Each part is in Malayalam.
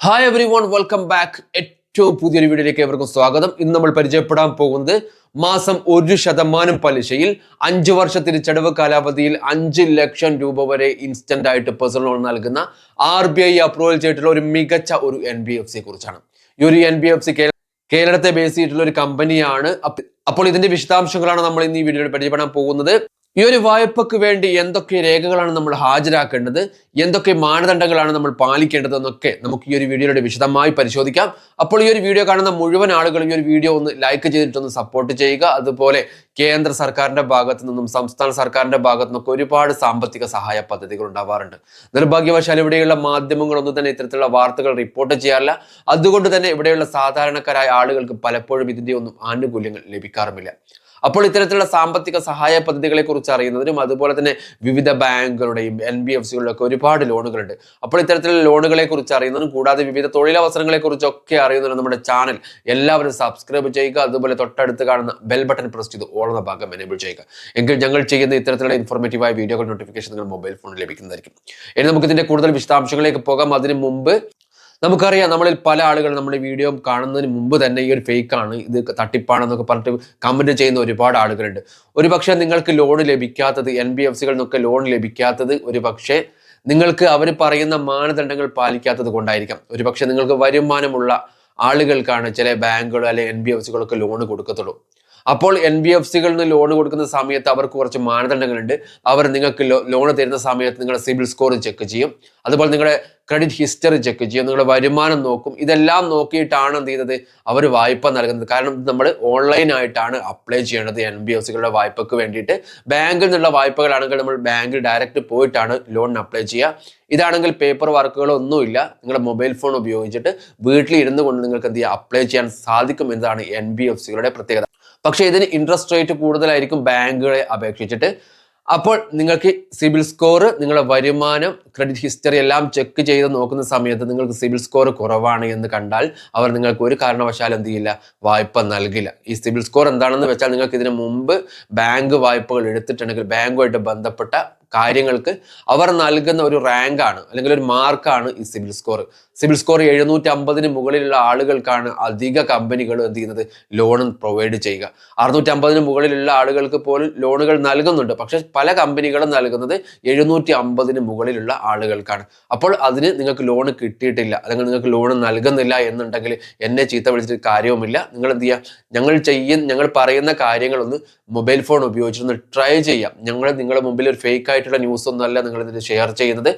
Hi everyone welcome back ഏറ്റവും പുതിയൊരു വീഡിയോയിലേക്ക് ഏവർക്കും സ്വാഗതം. ഇന്ന് നമ്മൾ പരിചയപ്പെടാൻ പോകുന്നത് മാസം ഒരു ശതമാനം പലിശയിൽ അഞ്ച് വർഷത്തിന് ചെടവ് കാലാവധിയിൽ അഞ്ച് ലക്ഷം രൂപ വരെ ഇൻസ്റ്റന്റ് ആയിട്ട് പേഴ്സണൽ ലോൺ നൽകുന്ന ആർ ബി ഐ അപ്രൂവൽ ചെയ്തിട്ടുള്ള ഒരു മികച്ച ഒരു എൻ ബി എഫ് സിയെ കുറിച്ചാണ്. ഈ ഒരു എൻ ബി എഫ് സി കേരളത്തെ ബേസ് ചെയ്തിട്ടുള്ള ഒരു കമ്പനിയാണ് അപ്പോൾ ഇതിന്റെ വിശദാംശങ്ങളാണ് നമ്മൾ ഇന്ന് ഈ വീഡിയോയിൽ പരിചയപ്പെടാൻ പോകുന്നത്. ഈ ഒരു വായ്പക്ക് വേണ്ടി എന്തൊക്കെ രേഖകളാണ് നമ്മൾ ഹാജരാക്കേണ്ടത്? എന്തൊക്കെ മാനദണ്ഡങ്ങളാണ് നമ്മൾ പാലിക്കേണ്ടത് എന്നൊക്കെ നമുക്ക് ഈ ഒരു വീഡിയോയുടെ വിശദമായി പരിശോധിക്കാം. അപ്പോൾ ഈ ഒരു വീഡിയോ കാണുന്ന മുഴുവൻ ആളുകളും ഈ ഒരു വീഡിയോ ഒന്ന് ലൈക്ക് ചെയ്തിട്ടൊന്ന് സപ്പോർട്ട് ചെയ്യുക. അതുപോലെ കേന്ദ്ര സർക്കാരിന്റെ ഭാഗത്തു നിന്നും സംസ്ഥാന സർക്കാരിന്റെ ഭാഗത്തു നിന്നൊക്കെ ഒരുപാട് സാമ്പത്തിക സഹായ പദ്ധതികൾ ഉണ്ടാവാറുണ്ട്. നിർഭാഗ്യവശാൽ ഇവിടെയുള്ള മാധ്യമങ്ങളൊന്നും തന്നെ ഇത്തരത്തിലുള്ള വാർത്തകൾ റിപ്പോർട്ട് ചെയ്യാറില്ല. അതുകൊണ്ട് തന്നെ ഇവിടെയുള്ള സാധാരണക്കാരായ ആളുകൾക്ക് പലപ്പോഴും ഇതിന്റെ ഒന്നും ആനുകൂല്യങ്ങൾ ലഭിക്കാറുമില്ല. അപ്പോൾ ഇത്തരത്തിലുള്ള സാമ്പത്തിക സഹായ പദ്ധതികളെ കുറിച്ച് അറിയുന്നതിനും അതുപോലെ തന്നെ വിവിധ ബാങ്കുകളുടെയും എൻ ബി എഫ് സികളുടെ ഒക്കെ ഒരുപാട് ലോണുകളുണ്ട്. അപ്പോൾ ഇത്തരത്തിലുള്ള ലോണുകളെ കുറിച്ച് അറിയുന്നതും കൂടാതെ വിവിധ തൊഴിലവസരങ്ങളെ കുറിച്ചൊക്കെ അറിയുന്നതിനും നമ്മുടെ ചാനൽ എല്ലാവരും സബ്സ്ക്രൈബ് ചെയ്യുക. അതുപോലെ തൊട്ടടുത്ത് കാണുന്ന ബെൽ ബട്ടൺ പ്രസ് ചെയ്ത് ഓൾ എന്ന ഭാഗം എനേബിൾ ചെയ്യുക. എങ്കിൽ ഞങ്ങൾ ചെയ്യുന്ന ഇത്തരത്തിലുള്ള ഇൻഫോർമേറ്റീവായ വീഡിയോകൾ നോട്ടിഫിക്കേഷൻ നിങ്ങൾ മൊബൈൽ ഫോണിൽ ലഭിക്കുന്നതായിരിക്കും. ഇനി നമുക്ക് ഇതിന്റെ കൂടുതൽ വിശദാംശങ്ങളിലേക്ക് പോകാം. അതിന് മുമ്പ് നമുക്കറിയാം നമ്മളിൽ പല ആളുകൾ നമ്മുടെ വീഡിയോ കാണുന്നതിന് മുമ്പ് തന്നെ ഈ ഒരു ഫേക്കാണ് ഇത് തട്ടിപ്പാണെന്നൊക്കെ പറഞ്ഞിട്ട് കമന്റ് ചെയ്യുന്ന ഒരുപാട് ആളുകളുണ്ട്. ഒരു പക്ഷേ നിങ്ങൾക്ക് ലോൺ ലഭിക്കാത്തത് എൻ ബി എഫ് സികളിൽ നിന്നൊക്കെ ലോൺ ലഭിക്കാത്തത് ഒരു പക്ഷേ നിങ്ങൾക്ക് അവർ പറയുന്ന മാനദണ്ഡങ്ങൾ പാലിക്കാത്തത് കൊണ്ടായിരിക്കാം. ഒരു പക്ഷേ നിങ്ങൾക്ക് വരുമാനമുള്ള ആളുകൾക്കാണ് ചില ബാങ്കുകൾ അല്ലെങ്കിൽ എൻ ബി എഫ് സികളൊക്കെ ലോൺ കൊടുക്കത്തുള്ളൂ. അപ്പോൾ എൻ ബി എഫ് സികളിൽ നിന്ന് ലോൺ കൊടുക്കുന്ന സമയത്ത് അവർക്ക് കുറച്ച് മാനദണ്ഡങ്ങളുണ്ട്. അവർ നിങ്ങൾക്ക് ലോൺ തരുന്ന സമയത്ത് നിങ്ങളുടെ സിബിൽ സ്കോർ ചെക്ക് ചെയ്യും. അതുപോലെ നിങ്ങളുടെ ക്രെഡിറ്റ് ഹിസ്റ്ററി ചെക്ക് ചെയ്യും. നിങ്ങളുടെ വരുമാനം നോക്കും. ഇതെല്ലാം നോക്കിയിട്ടാണ് എന്ത് ചെയ്യുന്നത്? അവർ വായ്പ നൽകുന്നത്. കാരണം നമ്മൾ ഓൺലൈനായിട്ടാണ് അപ്ലൈ ചെയ്യേണ്ടത് എൻ ബി എഫ് സികളുടെ വായ്പക്ക് വേണ്ടിയിട്ട്. ബാങ്കിൽ നിന്നുള്ള വായ്പകളാണെങ്കിൽ നമ്മൾ ബാങ്കിൽ ഡയറക്റ്റ് പോയിട്ടാണ് ലോണിന് അപ്ലൈ ചെയ്യുക. ഇതാണെങ്കിൽ പേപ്പർ വർക്കുകളോ ഒന്നുമില്ല. നിങ്ങളുടെ മൊബൈൽ ഫോൺ ഉപയോഗിച്ചിട്ട് വീട്ടിൽ ഇരുന്നു കൊണ്ട് നിങ്ങൾക്ക് എന്ത് ചെയ്യുക അപ്ലൈ ചെയ്യാൻ സാധിക്കും എന്നതാണ് എൻ ബി എഫ് സികളുടെ പ്രത്യേകത. പക്ഷേ ഇതിന് ഇൻട്രസ്റ്റ് റേറ്റ് കൂടുതലായിരിക്കും ബാങ്കുകളെ അപേക്ഷിച്ചിട്ട്. അപ്പോൾ നിങ്ങൾക്ക് സിബിൽ സ്കോർ നിങ്ങളുടെ വരുമാനം ക്രെഡിറ്റ് ഹിസ്റ്ററി എല്ലാം ചെക്ക് ചെയ്ത് നോക്കുന്ന സമയത്ത് നിങ്ങൾക്ക് സിബിൽ സ്കോർ കുറവാണ് എന്ന് കണ്ടാൽ അവർ നിങ്ങൾക്ക് ഒരു കാരണവശാലും എന്ത് ചെയ്യില്ല വായ്പ നൽകില്ല. ഈ സിബിൽ സ്കോർ എന്താണെന്ന് വെച്ചാൽ നിങ്ങൾക്ക് ഇതിനു മുമ്പ് ബാങ്ക് വായ്പകൾ എടുത്തിട്ടുണ്ടെങ്കിൽ ബാങ്കുമായിട്ട് ബന്ധപ്പെട്ട കാര്യങ്ങൾക്ക് അവർ നൽകുന്ന ഒരു റാങ്കാണ് അല്ലെങ്കിൽ ഒരു മാർക്കാണ് ഈ സിബിൽ സ്കോർ സിബിൽ സ്കോർ എഴുന്നൂറ്റി അമ്പതിന് മുകളിലുള്ള ആളുകൾക്കാണ് അധിക കമ്പനികൾ എന്ത് ചെയ്യുന്നത്? ലോൺ പ്രൊവൈഡ് ചെയ്യുക. അറുന്നൂറ്റി അമ്പതിന് മുകളിലുള്ള ആളുകൾക്ക് പോലും ലോണുകൾ നൽകുന്നുണ്ട്. പക്ഷെ പല കമ്പനികളും നൽകുന്നത് എഴുന്നൂറ്റി അമ്പതിന് മുകളിലുള്ള ആളുകൾക്കാണ്. അപ്പോൾ അതിന് നിങ്ങൾക്ക് ലോൺ കിട്ടിയിട്ടില്ല. അല്ലെങ്കിൽ നിങ്ങൾക്ക് ലോൺ നൽകുന്നില്ല എന്നുണ്ടെങ്കിൽ എന്നെ ചീത്ത വിളിച്ചിട്ട് കാര്യവുമില്ല. നിങ്ങൾ എന്ത് ചെയ്യുക? ഞങ്ങൾ ചെയ്യുന്ന ഞങ്ങൾ പറയുന്ന കാര്യങ്ങളൊന്ന് മൊബൈൽ ഫോൺ ഉപയോഗിച്ചൊന്ന് ട്രൈ ചെയ്യാം. ഞങ്ങൾ നിങ്ങളുടെ മുമ്പിൽ ഒരു ഫേക്ക് ആയിട്ടുള്ള ന്യൂസ് ഒന്നുമല്ല നിങ്ങൾ ഇതിന് ഷെയർ ചെയ്യുന്നത്.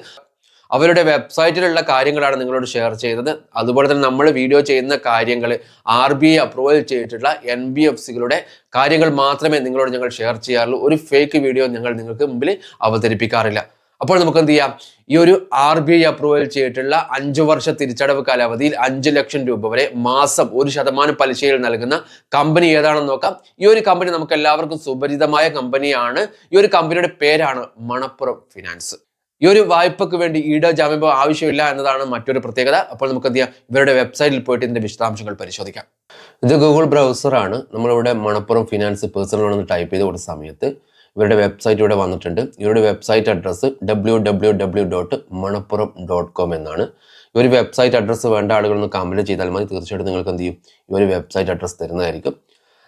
അവരുടെ വെബ്സൈറ്റിലുള്ള കാര്യങ്ങളാണ് നിങ്ങളോട് ഷെയർ ചെയ്തത്. അതുപോലെ തന്നെ നമ്മൾ വീഡിയോ ചെയ്യുന്ന കാര്യങ്ങൾ ആർ ബി ഐ അപ്രൂവൽ ചെയ്തിട്ടുള്ള എൻ ബി എഫ് സികളുടെ കാര്യങ്ങൾ മാത്രമേ നിങ്ങളോട് ഞങ്ങൾ ഷെയർ ചെയ്യാറുള്ളൂ. ഒരു ഫേക്ക് വീഡിയോ ഞങ്ങൾ നിങ്ങൾക്ക് മുമ്പിൽ അവതരിപ്പിക്കാറില്ല. അപ്പോൾ നമുക്ക് എന്ത് ചെയ്യാം? ഈ ഒരു ആർ ബി ഐ അപ്രൂവൽ ചെയ്തിട്ടുള്ള അഞ്ചു വർഷ തിരിച്ചടവ് കാലാവധിയിൽ അഞ്ച് ലക്ഷം രൂപ വരെ മാസം ഒരു ശതമാനം പലിശയിൽ നൽകുന്ന കമ്പനി ഏതാണെന്ന് നോക്കാം. ഈ ഒരു കമ്പനി നമുക്ക് എല്ലാവർക്കും സുപരിചിതമായ കമ്പനിയാണ് ഈ ഒരു കമ്പനിയുടെ പേരാണ് മണപ്പുറം ഫിനാൻസ് ഈ ഒരു വായ്പക്ക് വേണ്ടി ഈട ജാമ്യം ആവശ്യമില്ല എന്നതാണ് മറ്റൊരു പ്രത്യേകത. അപ്പോൾ നമുക്ക് എന്ത് ചെയ്യാം? ഇവരുടെ വെബ്സൈറ്റിൽ പോയിട്ട് ഇതിന്റെ വിശദാംശങ്ങൾ പരിശോധിക്കാം. ഇത് ഗൂഗിൾ ബ്രൗസറാണ് നമ്മളിവിടെ മണപ്പുറം ഫിനാൻസ് പേഴ്സണൽ ലോൺ എന്ന് ടൈപ്പ് ചെയ്ത് കൊടുത്ത സമയത്ത് ഇവരുടെ വെബ്സൈറ്റ് ഇവിടെ വന്നിട്ടുണ്ട്. ഇവരുടെ website address W W W dot Manappuram dot com എന്നാണ്. ഈ ഒരു വെബ്സൈറ്റ് അഡ്രസ്സ് വേണ്ട ആളുകളൊന്ന് കമന്റ് ചെയ്താൽ മതി. തീർച്ചയായിട്ടും നിങ്ങൾക്ക് എന്ത് ചെയ്യും? ഈ ഒരു വെബ്സൈറ്റ് അഡ്രസ്സ് തരുന്നതായിരിക്കും.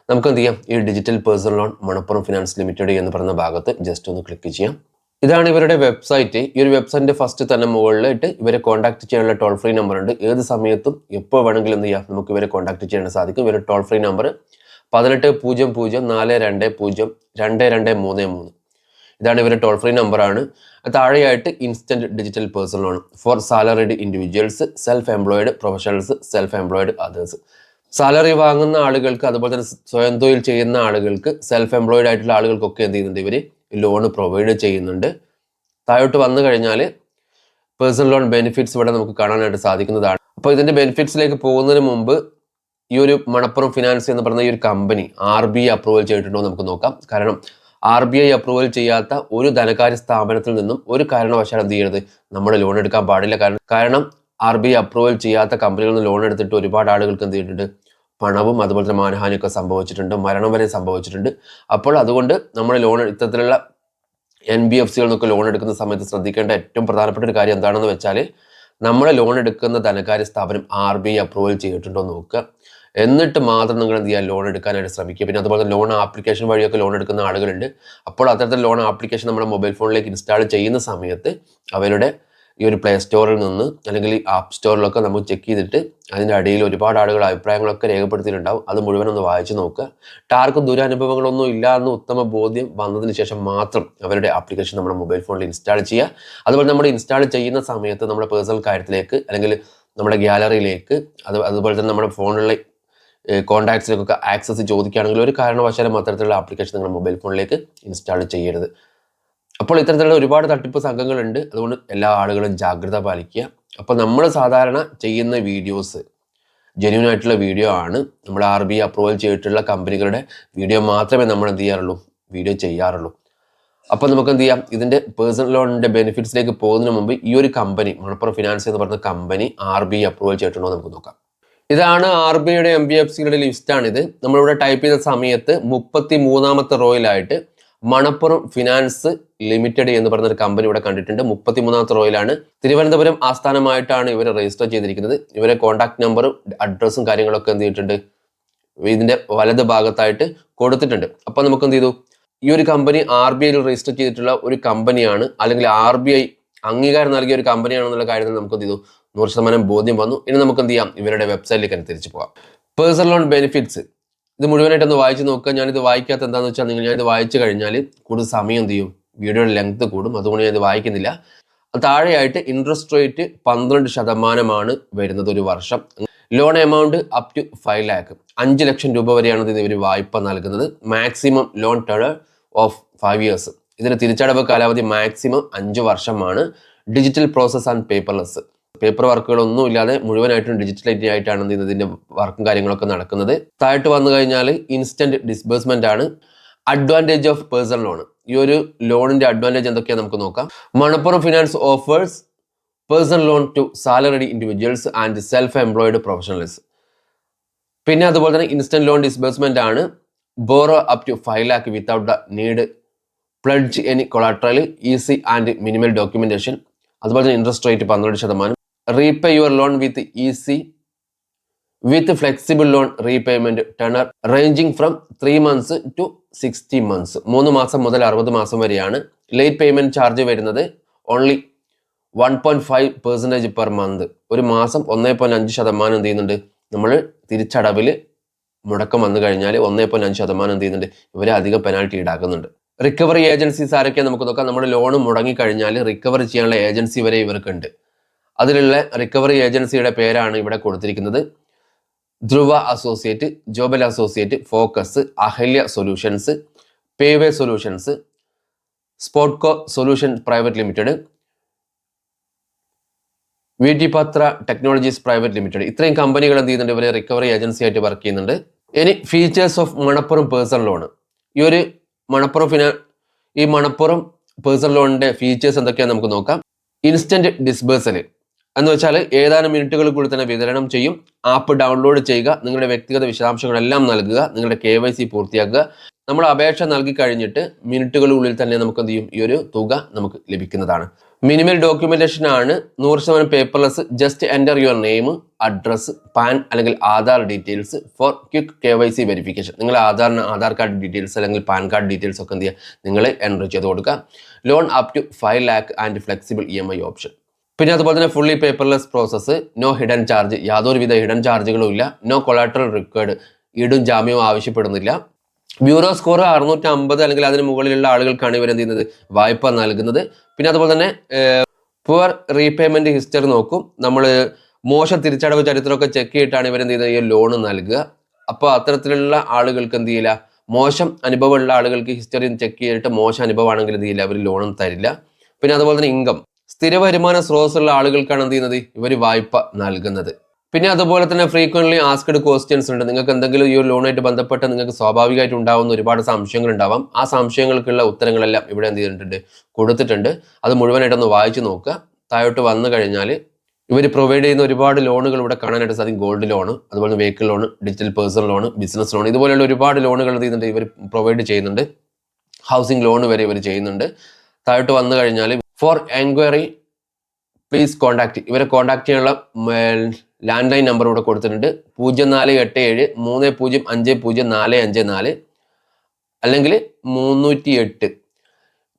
നമുക്ക് എന്ത് ചെയ്യാം? ഈ digital personal loan Manappuram finance limited എന്ന് പറയുന്ന ഭാഗത്ത് ജസ്റ്റ് ഒന്ന് ക്ലിക്ക് ചെയ്യാം. ഇതാണ് ഇവരുടെ വെബ്സൈറ്റ് ഈ ഒരു വെബ്സൈറ്റിന്റെ ഫസ്റ്റ് തന്നെ മുകളിലായിട്ട് ഇവരെ കോൺടാക്ട് ചെയ്യാനുള്ള ടോൾ ഫ്രീ നമ്പർ ഉണ്ട്. ഏത് സമയത്തും എപ്പോൾ വേണമെങ്കിലും എന്ത് ചെയ്യാം നമുക്ക് ഇവരെ കോൺടാക്ട് ചെയ്യാൻ സാധിക്കും. ഇവരുടെ ടോൾ ഫ്രീ നമ്പർ പതിനെട്ട് പൂജ്യം പൂജ്യം നാല് രണ്ട് പൂജ്യം രണ്ട് രണ്ട് മൂന്ന് മൂന്ന്. ഇതാണ് ഇവരുടെ ടോൾ ഫ്രീ നമ്പറാണ് താഴെയായിട്ട് instant digital personal loan for salaried individuals self employed professionals self employed others salary വാങ്ങുന്ന ആളുകൾക്ക് അതുപോലെ തന്നെ സ്വയം തൊഴിൽ ചെയ്യുന്ന ആളുകൾക്ക് സെൽഫ് എംപ്ലോയിഡ് ആയിട്ടുള്ള ആളുകൾക്കൊക്കെ എന്ത് ചെയ്യുന്നുണ്ട് ഇവർ ലോൺ പ്രൊവൈഡ് ചെയ്യുന്നുണ്ട്. താഴോട്ട് വന്നു കഴിഞ്ഞാൽ പേഴ്സണൽ ലോൺ ബെനിഫിറ്റ്സ് ഇവിടെ നമുക്ക് കാണാനായിട്ട് സാധിക്കുന്നതാണ്. അപ്പോൾ ഇതിന്റെ ബെനിഫിറ്റ്സിലേക്ക് പോകുന്നതിന് മുമ്പ് ഈ ഒരു മണപ്പുറം ഫിനാൻസ് എന്ന് പറയുന്ന ഈ ഒരു company R B I approval ചെയ്തിട്ടുണ്ടോ നമുക്ക് നോക്കാം. കാരണം ആർ ബി ഐ അപ്രൂവൽ ചെയ്യാത്ത ഒരു ധനകാര്യ സ്ഥാപനത്തിൽ നിന്നും ഒരു കാരണവശാലും എന്ത് ചെയ്യരുത്? നമ്മൾ ലോൺ എടുക്കാൻ പാടില്ല. കാരണം കാരണം ആർ ബി ഐ അപ്രൂവൽ ചെയ്യാത്ത കമ്പനികളിൽ നിന്ന് ലോൺ എടുത്തിട്ട് ഒരുപാട് ആളുകൾക്ക് എന്ത് ചെയ്തിട്ടുണ്ട്? പണവും അതുപോലെ തന്നെ മാനഹാനിയൊക്കെ സംഭവിച്ചിട്ടുണ്ട് മരണം വരെ സംഭവിച്ചിട്ടുണ്ട്. അപ്പോൾ അതുകൊണ്ട് നമ്മൾ ലോൺ ഇത്തരത്തിലുള്ള എൻ ബി എഫ് സികളിൽ നിന്നൊക്കെ ലോൺ എടുക്കുന്ന സമയത്ത് ശ്രദ്ധിക്കേണ്ട ഏറ്റവും പ്രധാനപ്പെട്ട ഒരു കാര്യം എന്താണെന്ന് വെച്ചാൽ നമ്മൾ ലോൺ എടുക്കുന്ന ധനകാര്യ സ്ഥാപനം ആർ ബി ഐ അപ്രൂവൽ ചെയ്തിട്ടുണ്ടോ എന്ന് നോക്കുക. എന്നിട്ട് മാത്രം നിങ്ങൾ എന്ത് ചെയ്യുക? ലോൺ എടുക്കാനായിട്ട് ശ്രമിക്കുക. പിന്നെ അതുപോലെ ലോൺ ആപ്ലിക്കേഷൻ വഴിയൊക്കെ ലോൺ എടുക്കുന്ന ആളുകളുണ്ട്. അപ്പോൾ അത്തരത്തിൽ ലോൺ ആപ്ലിക്കേഷൻ നമ്മുടെ മൊബൈൽ ഫോണിലേക്ക് ഇൻസ്റ്റാൾ ചെയ്യുന്ന സമയത്ത് അവരുടെ ഈ ഒരു പ്ലേ സ്റ്റോറിൽ നിന്ന് അല്ലെങ്കിൽ ഈ ആപ്പ് സ്റ്റോറിലൊക്കെ നമുക്ക് ചെക്ക് ചെയ്തിട്ട് അതിന്റെ അടിയിൽ ഒരുപാട് ആളുകൾ അഭിപ്രായങ്ങളൊക്കെ രേഖപ്പെടുത്തിയിട്ടുണ്ടാവും. അത് മുഴുവൻ ഒന്ന് വായിച്ചു നോക്കുക. ടാർക്കും ദുരനുഭവങ്ങളൊന്നും ഇല്ല എന്ന് ഉത്തമ ബോധ്യം വന്നതിന് ശേഷം മാത്രം അവരുടെ ആപ്ലിക്കേഷൻ നമ്മുടെ മൊബൈൽ ഫോണിൽ ഇൻസ്റ്റാൾ ചെയ്യുക. അതുപോലെ നമ്മൾ ഇൻസ്റ്റാൾ ചെയ്യുന്ന സമയത്ത് നമ്മുടെ പേഴ്സണൽ കാര്യത്തിലേക്ക് അല്ലെങ്കിൽ നമ്മുടെ ഗ്യാലറിയിലേക്ക് അത് അതുപോലെ തന്നെ നമ്മുടെ ഫോണിലെ കോൺടാക്ട്സിലേക്കൊക്കെ ആക്സസ് ചോദിക്കുകയാണെങ്കിൽ ഒരു കാരണവശാലും അത്തരത്തിലുള്ള ആപ്ലിക്കേഷൻ നിങ്ങളുടെ മൊബൈൽ ഫോണിലേക്ക് ഇൻസ്റ്റാൾ ചെയ്യരുത്. അപ്പോൾ ഇത്തരത്തിലുള്ള ഒരുപാട് തട്ടിപ്പ് സംഘങ്ങളുണ്ട്. അതുകൊണ്ട് എല്ലാ ആളുകളും ജാഗ്രത പാലിക്കുക. അപ്പോൾ നമ്മൾ സാധാരണ ചെയ്യുന്ന വീഡിയോസ് ജെന്യൂൻ ആയിട്ടുള്ള വീഡിയോ ആണ്. നമ്മൾ ആർ ബി അപ്രൂവൽ ചെയ്തിട്ടുള്ള കമ്പനികളുടെ വീഡിയോ മാത്രമേ നമ്മൾ എന്ത് ചെയ്യാറുള്ളൂ? വീഡിയോ ചെയ്യാറുള്ളൂ. അപ്പോൾ നമുക്ക് എന്ത് ചെയ്യാം? ഇതിന്റെ പേഴ്സണൽ ലോണിന്റെ ബെനിഫിറ്റ്സിലേക്ക് പോകുന്നതിന് മുമ്പ് ഈ ഒരു കമ്പനി മണപ്പുറം ഫിനാൻസ് എന്ന് പറഞ്ഞ കമ്പനി ആർ ബി അപ്രൂവൽ ചെയ്തിട്ടുണ്ടോ നമുക്ക് നോക്കാം. ഇതാണ് ആർ ബി ഐയുടെ എം ബി എഫ് സിയുടെ ലിസ്റ്റാണിത് നമ്മളിവിടെ ടൈപ്പ് ചെയ്ത സമയത്ത് മുപ്പത്തി മൂന്നാമത്തെ റോയിലായിട്ട് മണപ്പുറം ഫിനാൻസ് ലിമിറ്റഡ് എന്ന് പറയുന്ന ഒരു കമ്പനി ഇവിടെ കണ്ടിട്ടുണ്ട്. മുപ്പത്തിമൂന്നാമത്തെ റോയിലാണ് തിരുവനന്തപുരം ആസ്ഥാനമായിട്ടാണ് ഇവരെ രജിസ്റ്റർ ചെയ്തിരിക്കുന്നത്. ഇവരെ കോൺടാക്ട് നമ്പറും അഡ്രസ്സും കാര്യങ്ങളൊക്കെ എന്ത് ചെയ്തിട്ടുണ്ട്? ഇതിന്റെ വലത് ഭാഗത്തായിട്ട് കൊടുത്തിട്ടുണ്ട്. അപ്പൊ നമുക്ക് എന്ത് ചെയ്തു? ഈ ഒരു കമ്പനി ആർ ബി ഐയിൽ രജിസ്റ്റർ ചെയ്തിട്ടുള്ള ഒരു കമ്പനിയാണ് അല്ലെങ്കിൽ ആർ ബി ഐ അംഗീകാരം നൽകിയ ഒരു കമ്പനിയാണെന്നുള്ള കാര്യത്തിൽ നമുക്ക് എന്ത് ചെയ്തു? നൂറ് ശതമാനം ബോധ്യം വന്നു. ഇനി നമുക്ക് എന്ത് ചെയ്യാം? ഇവരുടെ വെബ്സൈറ്റിലേക്ക് തിരിച്ചു പോകാം പേഴ്സണൽ ലോൺ ബെനിഫിറ്റ്സ് ഇത് മുഴുവനായിട്ടൊന്ന് വായിച്ച് നോക്കുക. ഞാനിത് വായിക്കാത്ത എന്താണെന്ന് വെച്ചാൽ നിങ്ങൾ ഞാനിത് വായിച്ചു കഴിഞ്ഞാൽ കൂടുതൽ സമയം എന്ത് ചെയ്യും? വീഡിയോയുടെ ലെങ്ത് കൂടും. അതുകൊണ്ട് ഞാൻ ഇത് വായിക്കുന്നില്ല താഴെയായിട്ട് ഇൻട്രസ്റ്റ് റേറ്റ് പന്ത്രണ്ട് ശതമാനമാണ് വരുന്നത് ഒരു വർഷം. Loan amount up to five lakh അഞ്ച് ലക്ഷം രൂപ വരെയാണ് ഇതിന് ഇവർ വായ്പ നൽകുന്നത്. Maximum loan term of five years ഇതിന് തിരിച്ചടവ് കാലാവധി മാക്സിമം അഞ്ച് വർഷമാണ്. Digital process and paperless paper വർക്കുകളൊന്നും ഇല്ലാതെ മുഴുവനായിട്ടും ഡിജിറ്റലൈറ്റി ആയിട്ടാണ് ഇതിന്റെ വർക്കും കാര്യങ്ങളൊക്കെ നടക്കുന്നത്. താഴോട്ട് വന്നു കഴിഞ്ഞാൽ ഇൻസ്റ്റന്റ് ഡിസ്ബേഴ്സ്മെന്റ് ആണ്. അഡ്വാന്റേജ് ഓഫ് പേഴ്സണൽ ലോൺ ഈ ഒരു ലോണിന്റെ അഡ്വാന്റേജ് എന്തൊക്കെയാണ് നമുക്ക് നോക്കാം. Manappuram finance offers personal loan to salaried individuals and self employed professionals പിന്നെ അതുപോലെ തന്നെ ഇൻസ്റ്റന്റ് ലോൺ ഡിസ്ബേഴ്സ്മെന്റ് ആണ്. Borrow up to five lakh without the need pledge any collateral easy and minimal documentation അതുപോലെ തന്നെ ഇൻട്രസ്റ്റ് റേറ്റ് പന്ത്രണ്ട് ശതമാനം. Repay your loan with easy with flexible loan repayment tenor ranging from three months to sixty months മൂന്ന് മാസം മുതൽ അറുപത് മാസം വരെയാണ് ലേറ്റ് പേയ്മെന്റ് ചാർജ് വരുന്നത് only one point five percentage per month ഒരു മാസം ഒന്നേ പോയിന്റ് അഞ്ച് ശതമാനം എന്ത് ചെയ്യുന്നുണ്ട്? നമ്മൾ തിരിച്ചടവിൽ മുടക്കം വന്നു കഴിഞ്ഞാൽ ഒന്നേ പോയിന്റ് അഞ്ച് ശതമാനം എന്ത് ചെയ്യുന്നുണ്ട്? ഇവരെ അധികം പെനാൽറ്റി ഈടാക്കുന്നുണ്ട്. റിക്കവറി ഏജൻസീസ് ആരൊക്കെ നമുക്ക് നോക്കാം. നമ്മുടെ ലോൺ മുടങ്ങി കഴിഞ്ഞാൽ റിക്കവർ ചെയ്യാനുള്ള ഏജൻസി വരെ ഇവർക്കുണ്ട്. അതിലുള്ള റിക്കവറി ഏജൻസിയുടെ പേരാണ് ഇവിടെ കൊടുത്തിരിക്കുന്നത്. Dhruva associate Jobel associate focus Ahalya solutions Payway solutions Spotco solution private limited V T Patra technologies private limited ഇത്രയും കമ്പനികൾ എന്ത് ചെയ്യുന്നുണ്ട്? ഇവരെ റിക്കവറി ഏജൻസി ആയിട്ട് വർക്ക് ചെയ്യുന്നുണ്ട്. ഇനി features of Manappuram personal loan ഈ ഒരു മണപ്പുറം ഫിനാ ഈ മണപ്പുറം പേഴ്സണൽ ലോണിന്റെ ഫീച്ചേഴ്സ് എന്തൊക്കെയാണെന്ന് നമുക്ക് നോക്കാം. ഇൻസ്റ്റന്റ് ഡിസ്ബേഴ്സൽ എന്ന് വെച്ചാൽ ഏതാനും മിനിറ്റുകൾക്കുള്ളിൽ തന്നെ വിതരണം ചെയ്യും. ആപ്പ് ഡൗൺലോഡ് ചെയ്യുക നിങ്ങളുടെ വ്യക്തിഗത വിശദാംശങ്ങളെല്ലാം നൽകുക നിങ്ങളുടെ കെ വൈ സി പൂർത്തിയാക്കുക. നമ്മൾ അപേക്ഷ നൽകി കഴിഞ്ഞിട്ട് മിനിറ്റുകൾക്കുള്ളിൽ തന്നെ നമുക്ക് എന്ത് ചെയ്യും? ഈ ഒരു തുക നമുക്ക് ലഭിക്കുന്നതാണ്. മിനിമൽ ഡോക്യുമെന്റേഷൻ ആണ്. നൂറ് ശതമാനം paperless just enter your name address PAN അല്ലെങ്കിൽ Aadhaar details for quick K Y C verification നിങ്ങൾ ആധാറിന് ആധാർ കാർഡ് ഡീറ്റെയിൽസ് അല്ലെങ്കിൽ പാൻ കാർഡ് ഡീറ്റെയിൽസ് ഒക്കെ എന്ത് ചെയ്യുക? നിങ്ങൾ എന്റർ ചെയ്ത് കൊടുക്കുക. Loan up to five lakh and flexible E M I option പിന്നെ അതുപോലെ തന്നെ fully paperless process no hidden charge യാതൊരുവിധ ഹിഡൻ ചാർജുകളും ഇല്ല. നോ കൊളാട്രൽ റിക്വേർഡ് ഈടും ജാമ്യവും ആവശ്യപ്പെടുന്നില്ല. ബ്യൂറോ സ്കോർ അറുന്നൂറ്റി അമ്പത് അല്ലെങ്കിൽ അതിന് മുകളിലുള്ള ആളുകൾക്കാണ് ഇവർ എന്ത് ചെയ്യുന്നത്? വായ്പ നൽകുന്നത്. പിന്നെ അതുപോലെ തന്നെ പുവർ റീപേയ്മെന്റ് ഹിസ്റ്ററി നോക്കും. നമ്മൾ മോശം തിരിച്ചടവ് ചരിത്രമൊക്കെ ചെക്ക് ചെയ്തിട്ടാണ് ഇവർ എന്ത് ചെയ്യുന്നത്? ഈ ലോൺ നൽകുക. അപ്പോൾ അത്തരത്തിലുള്ള ആളുകൾക്ക് എന്ത് ചെയ്യില്ല? മോശം അനുഭവമുള്ള ആളുകൾക്ക് ഹിസ്റ്ററി ചെക്ക് ചെയ്തിട്ട് മോശം അനുഭവമാണെങ്കിൽ എന്ത് ചെയ്യില്ല? അവർ ലോണും തരില്ല. പിന്നെ അതുപോലെ തന്നെ ഇൻകം സ്ഥിര വരുമാന സ്രോതസ്സുള്ള ആളുകൾക്കാണ് എന്ത് ചെയ്യുന്നത്? ഇവർ വായ്പ നൽകുന്നത്. പിന്നെ അതുപോലെ തന്നെ ഫ്രീക്വന്റ്ലി ആസ്ക്ഡ് ക്വസ്റ്റ്യൻസ് ഉണ്ട്. നിങ്ങൾക്ക് എന്തെങ്കിലും ഈ ഒരു ലോണായിട്ട് ബന്ധപ്പെട്ട് നിങ്ങൾക്ക് സ്വാഭാവികമായിട്ട് ഉണ്ടാവുന്ന ഒരുപാട് സംശയങ്ങൾ ഉണ്ടാവാം. ആ സംശയങ്ങൾക്കുള്ള ഉത്തരങ്ങളെല്ലാം ഇവിടെ എന്ത് ചെയ്തിട്ടുണ്ട്? കൊടുത്തിട്ടുണ്ട്. അത് മുഴുവനായിട്ടൊന്ന് വായിച്ചു നോക്കുക. താഴോട്ട് വന്നു കഴിഞ്ഞാൽ ഇവർ പ്രൊവൈഡ് ചെയ്യുന്ന ഒരുപാട് ലോണുകൾ ഇവിടെ കാണാനായിട്ട് സാധിക്കും. ഗോൾഡ് ലോൺ അതുപോലെ vehicle loan digital personal loan business loan ഇതുപോലെയുള്ള ഒരുപാട് ലോണുകൾ എന്ത് ചെയ്യുന്നുണ്ട്? ഇവർ പ്രൊവൈഡ് ചെയ്യുന്നുണ്ട്. ഹൗസിംഗ് ലോൺ വരെ ഇവർ ചെയ്യുന്നുണ്ട്. താഴോട്ട് വന്നു കഴിഞ്ഞാൽ ഫോർ എൻക്വയറി പ്ലീസ് കോൺടാക്ട് ഇവരെ കോൺടാക്ട് ചെയ്യാനുള്ള ലാൻഡ് ലൈൻ നമ്പർ ഇവിടെ കൊടുത്തിട്ടുണ്ട്. പൂജ്യം നാല് എട്ട് ഏഴ് മൂന്ന് പൂജ്യം അഞ്ച് പൂജ്യം നാല് അഞ്ച് നാല് അല്ലെങ്കിൽ മുന്നൂറ്റി എട്ട്.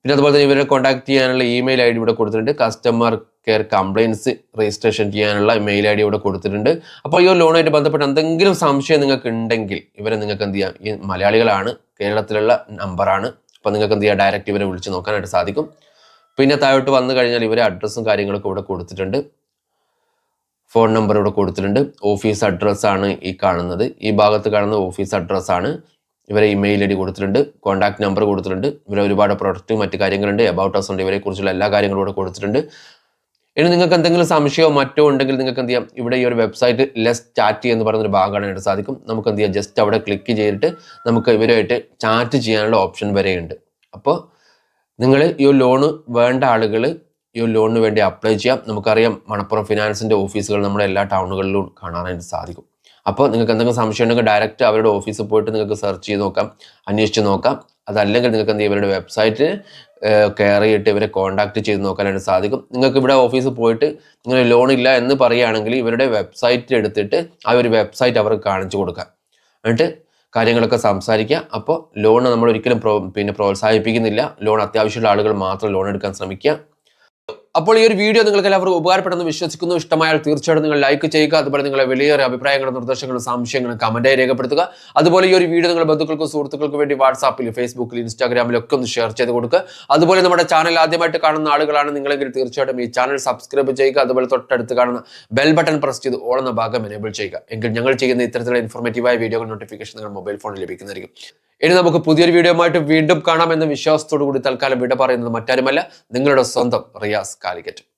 പിന്നെ അതുപോലെ തന്നെ ഇവരെ കോൺടാക്ട് ചെയ്യാനുള്ള ഇമെയിൽ ഐ ഡി ഇവിടെ കൊടുത്തിട്ടുണ്ട്. കസ്റ്റമർ കെയർ കംപ്ലയിൻസ് രജിസ്ട്രേഷൻ ചെയ്യാനുള്ള മെയിൽ ഐ ഡി ഇവിടെ കൊടുത്തിട്ടുണ്ട്. അപ്പോൾ ഈ ലോണുമായിട്ട് ബന്ധപ്പെട്ട് എന്തെങ്കിലും സംശയം നിങ്ങൾക്ക് ഉണ്ടെങ്കിൽ ഇവരെ നിങ്ങൾക്ക് എന്ത് ചെയ്യാം? ഈ മലയാളികളാണ് കേരളത്തിലുള്ള നമ്പറാണ് അപ്പോൾ നിങ്ങൾക്ക് എന്ത് ചെയ്യാം? ഡയറക്റ്റ് ഇവരെ വിളിച്ച് നോക്കാനായിട്ട് സാധിക്കും. പിന്നെ താഴോട്ട് വന്നു കഴിഞ്ഞാൽ ഇവരെ അഡ്രസ്സും കാര്യങ്ങളൊക്കെ ഇവിടെ കൊടുത്തിട്ടുണ്ട്. ഫോൺ നമ്പർ ഇവിടെ കൊടുത്തിട്ടുണ്ട്. ഓഫീസ് അഡ്രസ്സാണ് ഈ കാണുന്നത്. ഈ ഭാഗത്ത് കാണുന്ന ഓഫീസ് അഡ്രസ്സാണ് ഇവരെ ഇമെയിൽ ഐ ഡി കൊടുത്തിട്ടുണ്ട്. കോൺടാക്ട് നമ്പർ കൊടുത്തിട്ടുണ്ട്. ഇവരെ ഒരുപാട് പ്രൊഡക്റ്റ് മറ്റു കാര്യങ്ങളുണ്ട്. എബൌട്ട് us ഉണ്ട്. ഇവരെ കുറിച്ചുള്ള എല്ലാ കാര്യങ്ങളും ഇവിടെ കൊടുത്തിട്ടുണ്ട്. ഇനി നിങ്ങൾക്ക് എന്തെങ്കിലും സംശയമോ മറ്റോ ഉണ്ടെങ്കിൽ നിങ്ങൾക്ക് എന്ത് ചെയ്യാം? ഇവിടെ ഈ ഒരു വെബ്സൈറ്റ് ലെസ് ചാറ്റ് എന്ന് പറയുന്ന ഒരു ഭാഗം കാണാനായിട്ട് സാധിക്കും. നമുക്ക് എന്ത് ചെയ്യാം? ജസ്റ്റ് അവിടെ ക്ലിക്ക് ചെയ്തിട്ട് നമുക്ക് ഇവരുമായിട്ട് ചാറ്റ് ചെയ്യാനുള്ള ഓപ്ഷൻ വരെയുണ്ട്. അപ്പോൾ നിങ്ങൾ ഈ ലോണ് വേണ്ട ആളുകൾ ഈ ലോണിന് വേണ്ടി അപ്ലൈ ചെയ്യാം. നമുക്കറിയാം മണപ്പുറം ഫിനാൻസിന്റെ ഓഫീസുകൾ നമ്മുടെ എല്ലാ ടൗണുകളിലും കാണാനായിട്ട് സാധിക്കും. അപ്പോൾ നിങ്ങൾക്ക് എന്തെങ്കിലും സംശയം ഉണ്ടെങ്കിൽ ഡയറക്റ്റ് അവരുടെ ഓഫീസിൽ പോയിട്ട് നിങ്ങൾക്ക് സെർച്ച് ചെയ്ത് നോക്കാം അന്വേഷിച്ച് നോക്കാം. അതല്ലെങ്കിൽ നിങ്ങൾക്ക് എന്ത് ഇവരുടെ വെബ്സൈറ്റ് കയറി ചെയ്തിട്ട് ഇവരെ കോൺടാക്ട് ചെയ്ത് നോക്കാനായിട്ട് സാധിക്കും. നിങ്ങൾക്ക് ഇവിടെ ഓഫീസിൽ പോയിട്ട് നിങ്ങൾ ലോൺ ഇല്ല എന്ന് പറയുകയാണെങ്കിൽ ഇവരുടെ വെബ്സൈറ്റ് എടുത്തിട്ട് ആ ഒരു വെബ്സൈറ്റ് അവർക്ക് കാണിച്ചു കൊടുക്കാം. എന്നിട്ട് കാര്യങ്ങളൊക്കെ സംസാരിക്കുക. അപ്പോൾ ലോൺ നമ്മൾ ഒരിക്കലും പിന്നെ പ്രോത്സാഹിപ്പിക്കുന്നില്ല. ലോൺ അത്യാവശ്യമുള്ള ആളുകൾ മാത്രം ലോൺ എടുക്കാൻ ശ്രമിക്കുക. അപ്പോൾ ഈ ഒരു വീഡിയോ നിങ്ങൾക്ക് എല്ലാവർക്കും ഉപകാരപ്പെടുന്നു വിശ്വസിക്കുന്നു. ഇഷ്ടമായാൽ തീർച്ചയായിട്ടും നിങ്ങൾ ലൈക്ക് ചെയ്യുക. അതുപോലെ നിങ്ങളെ വിലയേറിയ അഭിപ്രായങ്ങളും നിർദ്ദേശങ്ങളും സംശയങ്ങളും കമന്റായി രേഖപ്പെടുത്തുക. അതുപോലെ ഈ ഒരു വീഡിയോ നിങ്ങൾ ബന്ധുക്കൾക്കും സുഹൃത്തുക്കൾക്കും വേണ്ടി വാട്സാപ്പിൽ ഫേസ്ബുക്കിൽ ഇൻസ്റ്റാഗ്രാമിൽ ഒക്കെ ഒന്ന് ഷെയർ ചെയ്ത് കൊടുക്കുക. അതുപോലെ നമ്മുടെ ചാനൽ ആദ്യമായിട്ട് കാണുന്ന ആളുകളാണ് നിങ്ങളെങ്കിൽ തീർച്ചയായിട്ടും ഈ ചാനൽ സബ്സ്ക്രൈബ് ചെയ്യുക. അതുപോലെ തൊട്ടടുത്ത് കാണുന്ന ബെൽ ബട്ടൺ പ്രസ് ചെയ്ത് ഓൾ ഭാഗം എനേബിൾ ചെയ്യുക. എങ്കിൽ ഞങ്ങൾ ചെയ്യുന്ന ഇത്തരത്തിലുള്ള ഇൻഫോർമേറ്റീവായ വീഡിയോകൾ നോട്ടിഫിക്കേഷൻ നിങ്ങൾ മൊബൈൽ ഫോണിൽ ലഭിക്കുന്നതായിരിക്കും. ഇനി നമുക്ക് പുതിയൊരു വീഡിയോ ആയിട്ട് വീണ്ടും കാണാമെന്ന വിശ്വാസത്തോടു കൂടി തൽക്കാലം വിട പറയുന്നത് മറ്റാരുമല്ല. നിങ്ങളുടെ സ്വന്തം റിയാസ്. കാലിക്കറ്റ്.